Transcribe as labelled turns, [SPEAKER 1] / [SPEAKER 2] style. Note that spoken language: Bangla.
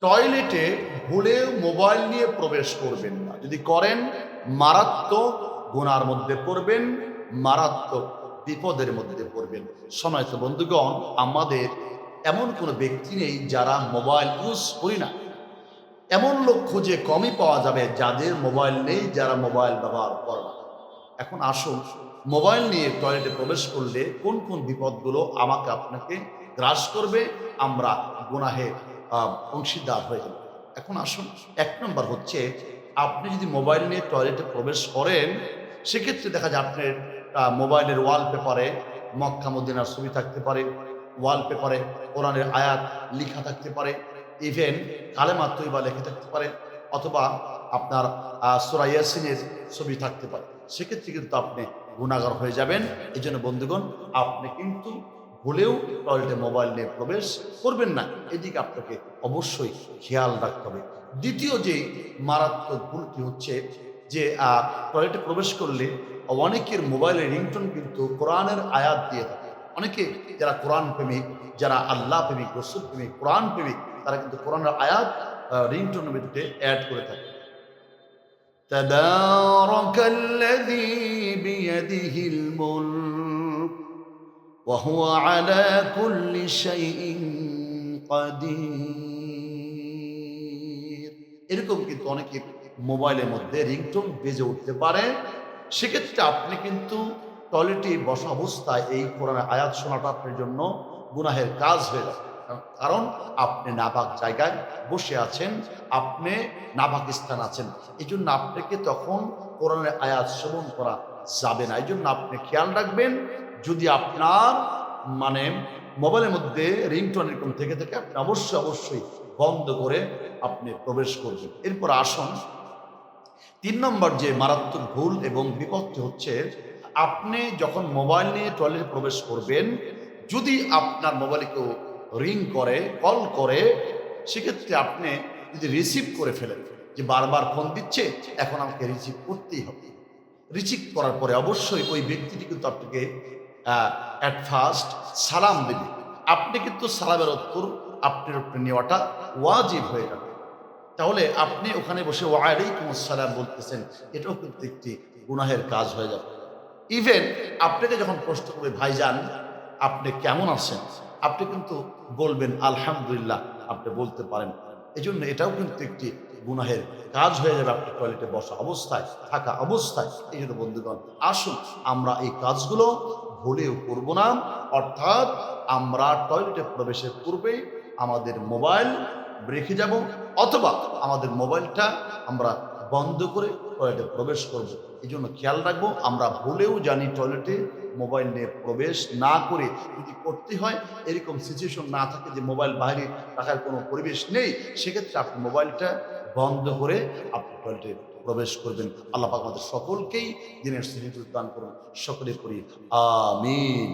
[SPEAKER 1] টয়লেটে ভুলেও মোবাইল নিয়ে প্রবেশ করবেন না। যদি করেন মারাত্মক গুনার মধ্যে পড়বেন মারাত্মক বিপদের মধ্যে পড়বেন। সময় তো বন্ধুগণ আমাদের এমন কোনো ব্যক্তি নেই যারা মোবাইল ইউজ করি না। এমন লোক খুঁজে কমই পাওয়া যাবে যাদের মোবাইল নেই যারা মোবাইল ব্যবহার করে না। এখন আসুন মোবাইল নিয়ে টয়লেটে প্রবেশ করলে কোন কোন বিপদগুলো আমাকে আপনাকে গ্রাস করবে? আমরা গুনাহে আহ, অংশীদার হয়ে যাব। এখন আসুন, এক নম্বর হচ্ছে, আপনি যদি মোবাইল নিয়ে টয়লেটে প্রবেশ করেন, সেক্ষেত্রে দেখা যায় আপনার মোবাইলের ওয়ালপেপারে মক্কা মদিনার ছবি থাকতে পারে ওয়ালপেপারে কোরআনের আয়াত লেখা থাকতে পারে ইভেন কালেমা তৈবা লেখা থাকতে পারে, অথবা আপনার সোরা ইয়াসিনের ছবি থাকতে পারে। সেক্ষেত্রে কিন্তু আপনি গুণাগার হয়ে যাবেন। এই জন্য বন্ধুগণ, আপনি কিন্তু ভুলেও টয়লেটে মোবাইল নিয়ে প্রবেশ করবেন না এদিকে আপনাকে অবশ্যই খেয়াল রাখতে হবে দ্বিতীয় যে মারাত্মক ভুলটি হচ্ছে যে আহ, টয়লেটে প্রবেশ করলে অনেকের মোবাইলের রিংটোন কিন্তু কোরআনের আয়াত দিয়ে থাকে অনেকে যারা কোরআন প্রেমিক যারা আল্লাহ প্রেমিক রসুল প্রেমিক কোরআন প্রেমিক তারা কিন্তু কোরআনের আয়াত রিংটোনের ভিতরে অ্যাড করে থাকে تبارك الذي بيده الملك وهو على كل شيء قدير এরকম কিন্তু অনেকের মোবাইলের মধ্যে রিংটোন বেজে উঠতে পারে সেক্ষেত্রে আপনি কিন্তু টয়লেটে বসা অবস্থায় এই কোরআনের আয়াত শোনাটা আপনার জন্য গুনাহের কাজ হয়ে যাবে কারণ আপনি নাপাক জায়গায় বসে আছেন আপনি নাপাক স্থান আছেন এই জন্য আপনাকে তখন কোরআনের আয়াত শ্রবণ করা যাবে না এই জন্য আপনি খেয়াল রাখবেন যদি আপনার মানে মোবাইলের মধ্যে রিংটোন এরকম থেকে থেকে, আপনি অবশ্যই অবশ্যই বন্ধ করে আপনি প্রবেশ করবেন। এরপর আসুন। তিন নম্বর যে মারাত্মক ভুল এবং বিপত্তি হচ্ছে, আপনি যখন মোবাইল নিয়ে টয়লেটে প্রবেশ করবেন, যদি আপনার মোবাইলে কেউ রিং করে, কল করে, সেক্ষেত্রে আপনি যদি রিসিভ করে ফেলেন, যে বারবার ফোন দিচ্ছে, এখন আমাকে রিসিভ করতেই হবে। রিসিভ করার পরে অবশ্যই ওই ব্যক্তিটি কিন্তু আপনাকে অ্যাট ফার্স্ট সালাম দেবে। আপনি কিন্তু সালামের উত্তর আপনার উপরে নেওয়াটা ওয়াজিব হয়ে যাবে। তাহলে আপনি ওখানে বসে ওয়ালাইকুম আসসালাম বলতেছেন, এটাও কিন্তু একটি গুনাহের কাজ হয়ে যাবে। ইভেন আপনাকে যখন প্রশ্ন করবে, ভাইজান, আপনি কেমন আছেন? আপনি কিন্তু বলবেন, আলহামদুলিল্লাহ, আপনি বলতে পারেন। এই জন্য এটাও কিন্তু একটি গুনাহের কাজ হয়ে যাবে আপনি টয়লেটে বসা অবস্থায়, থাকা অবস্থায়। এই জন্য বন্ধুগণ, আসুন আমরা এই কাজগুলো ভুলেও করব না। অর্থাৎ আমরা টয়লেটে প্রবেশের পূর্বেই আমাদের মোবাইল রেখে যাব, অথবা আমাদের মোবাইলটা আমরা বন্ধ করে টয়লেটে প্রবেশ করব। এই জন্য খেয়াল রাখব, আমরা ভুলেও জানি টয়লেটে মোবাইল নিয়ে প্রবেশ না করে যদি করতে হয়, এরকম সিচুয়েশন না থাকে যে মোবাইল বাইরে রাখার কোনো পরিবেশ নেই, সেক্ষেত্রে আপনি মোবাইলটা বন্ধ করে আপনি টয়লেটে প্রবেশ করবেন। আল্লাহ আমাদের সকলকেই দিনের শ্রেণি দান করুন। সকলে করি আমিন।